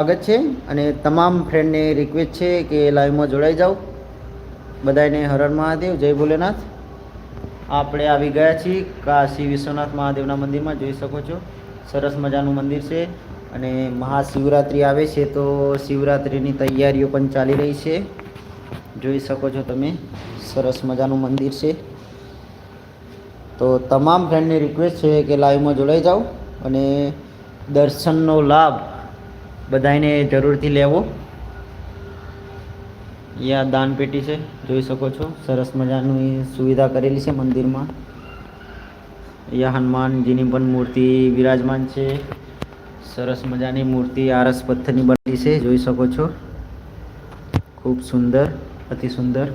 સ્વાગત છે અને તમામ ફ્રેન્ડને રિક્વેસ્ટ છે કે લાઈવમાં જોડાઈ જાઓ. બધાને હરણ મહાદેવ, જય ભોલેનાથ. આપણે આવી ગયા છીએ કાશી વિશ્વનાથ મહાદેવના મંદિરમાં, જોઈ શકો છો. સરસ મજાનું મંદિર છે અને મહાશિવરાત્રિ આવે છે તો શિવરાત્રિની તૈયારીઓ પણ ચાલી રહી છે. જોઈ શકો છો તમે, સરસ મજાનું મંદિર છે. તો તમામ ફ્રેન્ડની રિક્વેસ્ટ છે કે લાઈવમાં જોડાઈ જાઓ અને દર્શનનો લાભ બધાને જરૂરથી લેવો. યા દાન પેટી છે, જોઈ શકો છો. સરસ મજાની સુવિધા કરેલી છે મંદિરમાં. યા હનુમાનજીની પણ મૂર્તિ વિરાજમાન છે. સરસ મજાની મૂર્તિ આરસ પથ્થરની બનેલી છે, જોઈ શકો છો. ખૂબ સુંદર, અતિ સુંદર.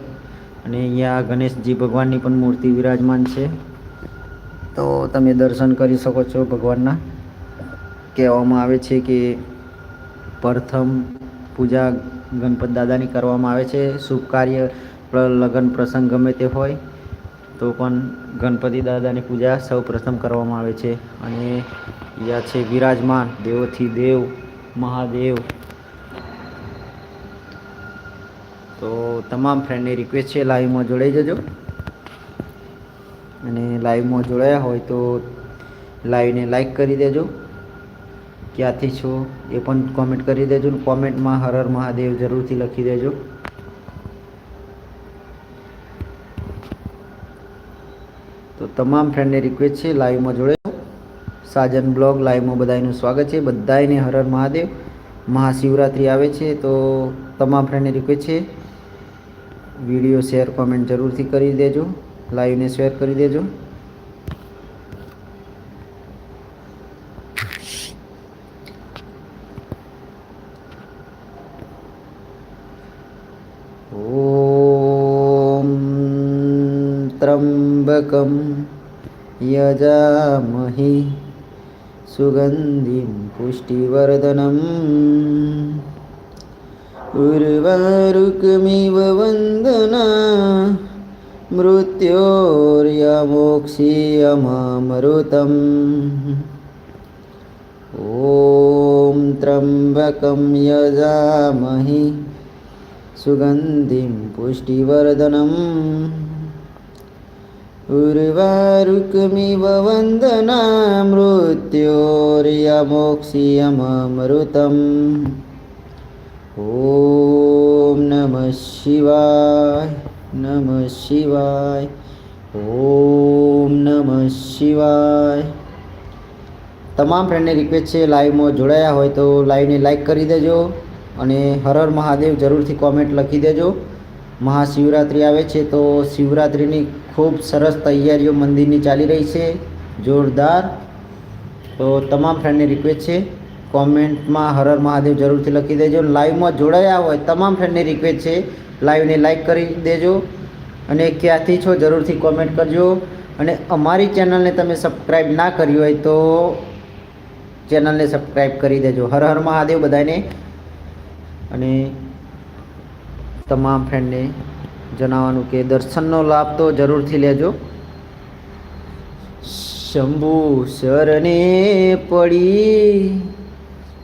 અને અહીંયા ગણેશજી ભગવાનની પણ મૂર્તિ વિરાજમાન છે. તો તમે દર્શન કરી શકો છો ભગવાનના. કહેવામાં આવે છે કે પ્રથમ પૂજા ગણપત દાદાની કરવામાં આવે છે. શુભ કાર્ય લગ્ન પ્રસંગ ગમે તે હોય, તો પણ ગણપતિ દાદાની પૂજા સૌ પ્રથમ કરવામાં આવે છે. અને યા છે વિરાજમાન, દેવોથી દેવ, મહાદેવ. તો તમામ ફ્રેન્ડને રિક્વેસ્ટ છે લાઈવમાં જોડાઈ જજો. અને લાઈવમાં જોડાયા હોય તો લાઈવને લાઈક કરી દેજો. ક્યાંથી છો એ પણ કોમેન્ટ કરી દેજો ને કોમેન્ટમાં હર હર મહાદેવ જરૂરથી લખી દેજો. તો તમામ ફ્રેન્ડને રિક્વેસ્ટ છે લાઈવમાં જોડે. સાજન બ્લોગ લાઈવમાં બધાનું સ્વાગત છે. બધાને હર હર મહાદેવ. મહાશિવરાત્રિ આવે છે તો તમામ ફ્રેન્ડને રિક્વેસ્ટ છે. વીડિયો શેર કોમેન્ટ જરૂરથી કરી દેજો. લાઈવને શેર કરી દેજો. त्र्यम्बकं यजामहि। सुगन्धिं पुष्टिवर्धनम्। उर्वारुकमिव वन्दना। मृत्योर्यमोक्षीयमामृतम् ॐ त्र्यम्बकं यजामहि। सुगन्धिं पुष्टिवर्धनम् ઉર્વારુકમિવ વંદના મૃત્યોર્યમોક્ષિયમૃતમ ઓમ નમ શિવાય નમ શિવાય ઓમ નમ શિવાય તમામ ફ્રેન્ડને રિક્વેસ્ટ છે લાઈવમાં જોડાયા હોય તો લાઈવને લાઈક કરી દેજો અને હરર મહાદેવ જરૂરથી કોમેન્ટ લખી દેજો. મહાશિવરાત્રિ આવે છે તો શિવરાત્રિની ખૂબ સરસ તૈયારીઓ મંદિરની ચાલી રહી છે. જોરદાર. તો તમામ ફ્રેન્ડને રિક્વેસ્ટ છે. કોમેન્ટમાં હર હર મહાદેવ જરૂરથી લખી દેજો. લાઈવમાં જોડાયા હોય તમામ ફ્રેન્ડને રિક્વેસ્ટ છે. લાઈવને લાઈક કરી દેજો. અને ક્યાંથી છો જરૂરથી કોમેન્ટ કરજો. અને અમારી ચેનલને તમે સબસ્ક્રાઈબ ના કરી હોય તો ચેનલને સબસ્ક્રાઈબ કરી દેજો. હર હર મહાદેવ બધાને. અને તમામ ફ્રેન્ડને જણાવવાનું કે દર્શનનો લાભ તો જરૂરથી લેજો. શંભુ શરણે પડી,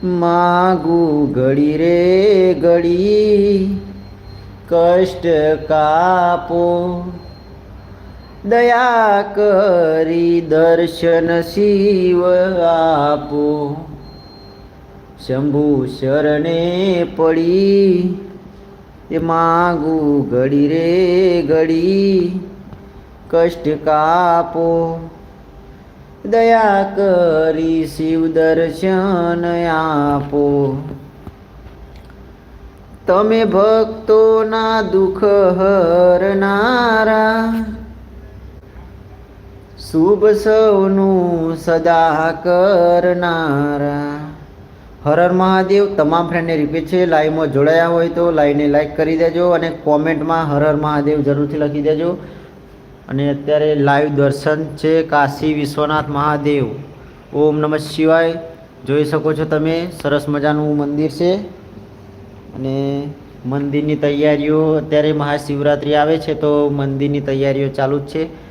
માગુ ઘડી રે ઘડી, કષ્ટ કાપો, દયા કરી દર્શન શિવ આપો. શંભુ શરણે પડી એ માગું ઘડી રે ઘડી, કષ્ટ કાપો. દયા કરી શિવ દર્શન આપો. તમે ભક્તોના દુઃખ હરનારા, શુભ સૌનું સદા કરનારા. હર હર મહાદેવ તમામ ફ્રેન્ડને રિપીટ છે. લાઈવમાં જોડાયા હોય તો લાઈવને લાઈક કરી દેજો અને કોમેન્ટમાં હર હર મહાદેવ જરૂરથી લખી દેજો. અને અત્યારે લાઈવ દર્શન છે કાશી વિશ્વનાથ મહાદેવ. ઓમ નમઃ શિવાય. જોઈ શકો છો તમે, સરસ મજાનું મંદિર છે. અને મંદિરની તૈયારીઓ, અત્યારે મહાશિવરાત્રિ આવે છે તો મંદિરની તૈયારીઓ ચાલુ જ છે.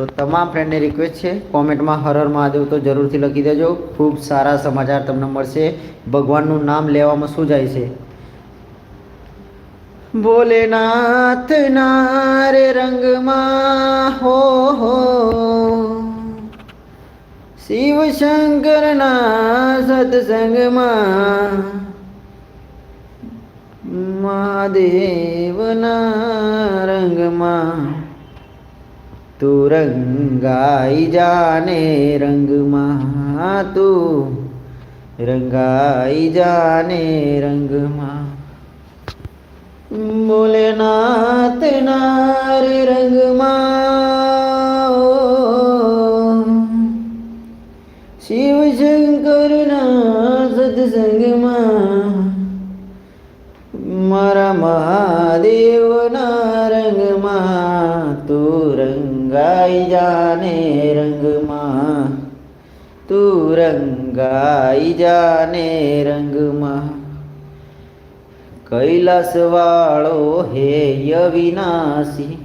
તો તમામ ફ્રેન્ડને રિક્વેસ્ટ છે. કોમેન્ટમાં હર હર મહાદેવ તો જરૂરથી લખી દેજો. ખૂબ સારા સમાચાર તમને મળશે. ભગવાનનું નામ લેવામાં શું જાય છે? ભોલેનાથ ના રંગમાં હો હો. શિવ શંકરના સત્સંગમાં મહાદેવના રંગમાં તું રંગાઈ જાને રંગમાં તું રંગાઈ જાને રંગમાં ભોલેનાથ ના રે રંગમાં શિવ શંકરના સત્સંગમાં મારા મહાદેવના રંગાઈ જાને રંગમાં તું રંગાઈ જાને રંગમાં કૈલાસ વાળો હે અવિનાશી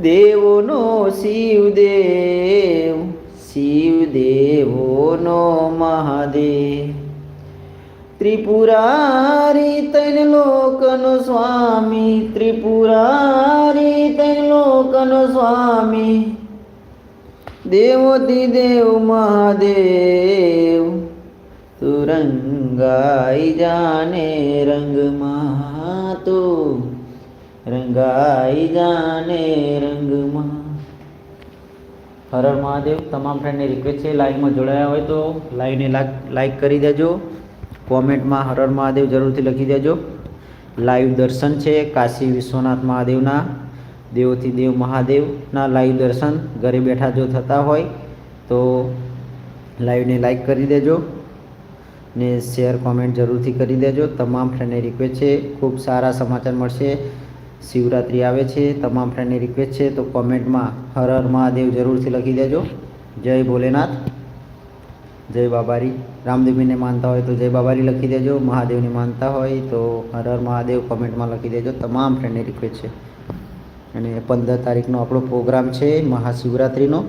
દેવોનો શિવદેવ શિવદેવોનો મહાદેવ ત્રિપુરારી તૈન લોકનો સ્વામી, ત્રિપુરારી તૈન લોકનો સ્વામી. દેવોથી દેવ મહાદેવ તું રંગાઈ જાને રંગમાં તું રંગાઈ જાને રંગમાં હર મહાદેવ, તમામ ફ્રેન્ડને રિક્વેસ્ટ છે લાઈવમાં જોડાયા હોય તો લાઈવને લાઈક કરી દેજો. કોમેન્ટમાં હર હર મહાદેવ જરૂરથી લખી દેજો. લાઈવ દર્શન છે કાશી વિશ્વનાથ મહાદેવના, દેવોથી દેવ મહાદેવના લાઈવ દર્શન. ઘરે બેઠા જો થતા હોય તો લાઈવને લાઈક કરી દેજો ને શેર, કોમેન્ટ જરૂરથી કરી દેજો. તમામ ફ્રેન્ડને રિક્વેસ્ટ છે. ખૂબ સારા સમાચાર મળશે. શિવરાત્રિ આવે છે. તમામ ફ્રેન્ડને રિક્વેસ્ટ છે. તો કોમેન્ટમાં હર હર મહાદેવ જરૂરથી લખી દેજો. જય ભોલેનાથ. જય બાબારી. રામદેવીને માનતા હોય તો જય બાબારી લખી દેજો. મહાદેવને માનતા હોય તો હર હર મહાદેવ કોમેન્ટમાં લખી દેજો. તમામ ફ્રેન્ડને રિક્વેસ્ટ છે. અને પંદર તારીખનો આપણો પ્રોગ્રામ છે મહાશિવરાત્રિનો.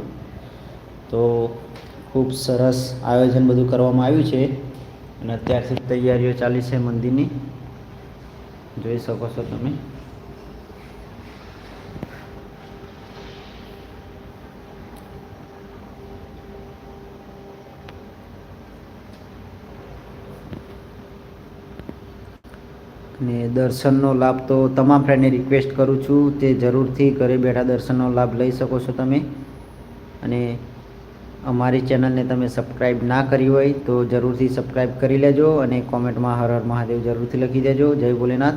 તો ખૂબ સરસ આયોજન બધું કરવામાં આવ્યું છે. અને અત્યારથી તૈયારીઓ ચાલી છે મંદિરની. જોઈ શકો છો તમે. ને દર્શનનો લાભ તો તમામ ફ્રેન્ડને રિક્વેસ્ટ કરું છું તે જરૂરથી ઘરે બેઠા દર્શનનો લાભ લઈ શકો છો તમે. અને અમારી ચેનલને તમે સબસ્ક્રાઈબ ના કરી હોય તો જરૂરથી સબસ્ક્રાઈબ કરી લેજો અને કોમેન્ટમાં હર હર મહાદેવ જરૂરથી લખી દેજો. જય ભોલેનાથ.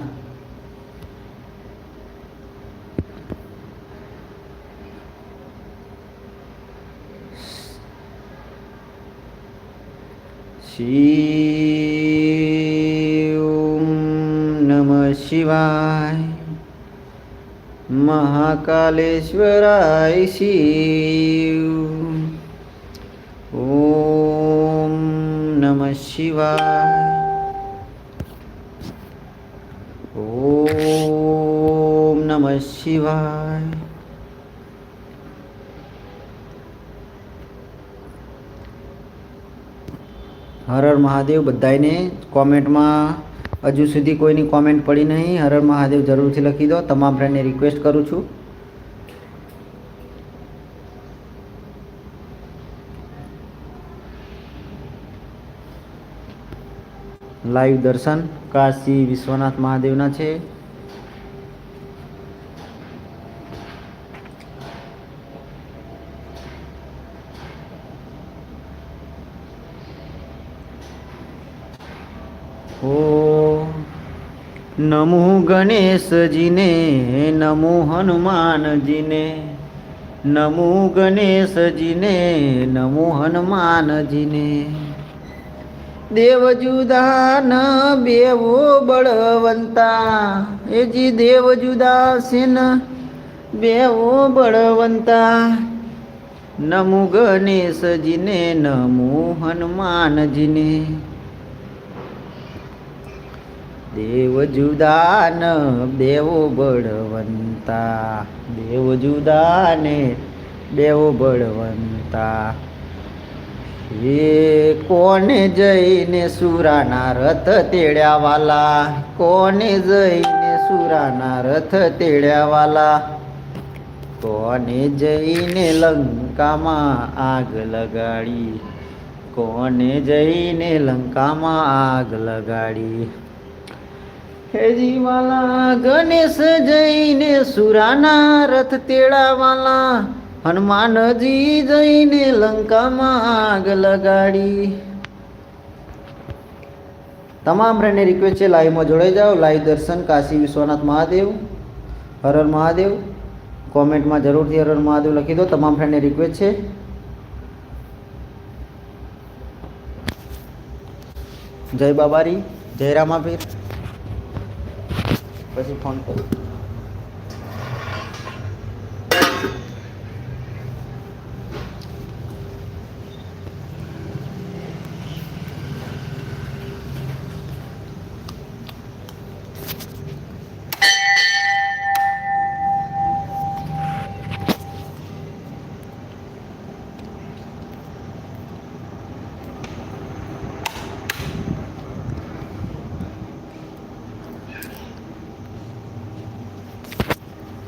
નમઃ શિવાય મહાકાલેશ્વરાય શિવ. ઓમ નમઃ શિવાય. ઓમ નમઃ શિવાય. હર મહાદેવ બધાને કોમેન્ટમાં હજુ સુધી કોઈની કોમેન્ટ પડી નહીં. હર હર મહાદેવ જરૂરથી લખી દો. તમામ ફ્રેન્ડને રિક્વેસ્ટ કરું છું. લાઈવ દર્શન કાશી વિશ્વનાથ મહાદેવના છે. ઓ નમો ગણેશજીને, નમો હનુમાનજીને, નમો ગણેશજીને, નમો હનુમાનજીને. દેવ જુદા ન બેવો બળવંતા એજી દેવ જુદા સિન બેવો બળવંતા. નમો ગણેશજીને, નમો હનુમાનજીને દેવ જુદા ન દેવો બળવંતા દેવ જુદા ને દેવો બળવંતા એ કોને જઈને સુરાના રથ તેડ્યા વાલા કોને જઈને સુરાના રથ તેડ્યા વાલા કોને જઈને લંકામાં આગ લગાડી કોને જઈને લંકામાં આગ લગાડી હેજી વાલા ગણેશ જઈને સુરાના રથ તેડાવાલા, હનુમાનજી જઈને લંકામાં આગ લગાડી. તમામ ફ્રેન્ડને રિક્વેસ્ટ છે, લાઈવમાં જોડાઈ જાઓ, લાઈવ દર્શન, કાશી વિશ્વનાથ મહાદેવ હર હર મહાદેવ. કોમેન્ટમાં જરૂરથી હર હર મહાદેવ લખી દો, તમામ ફ્રેન્ડને રિક્વેસ્ટ છે. જય બાબારી, જય રામાપીર. પછી ફોન કરું.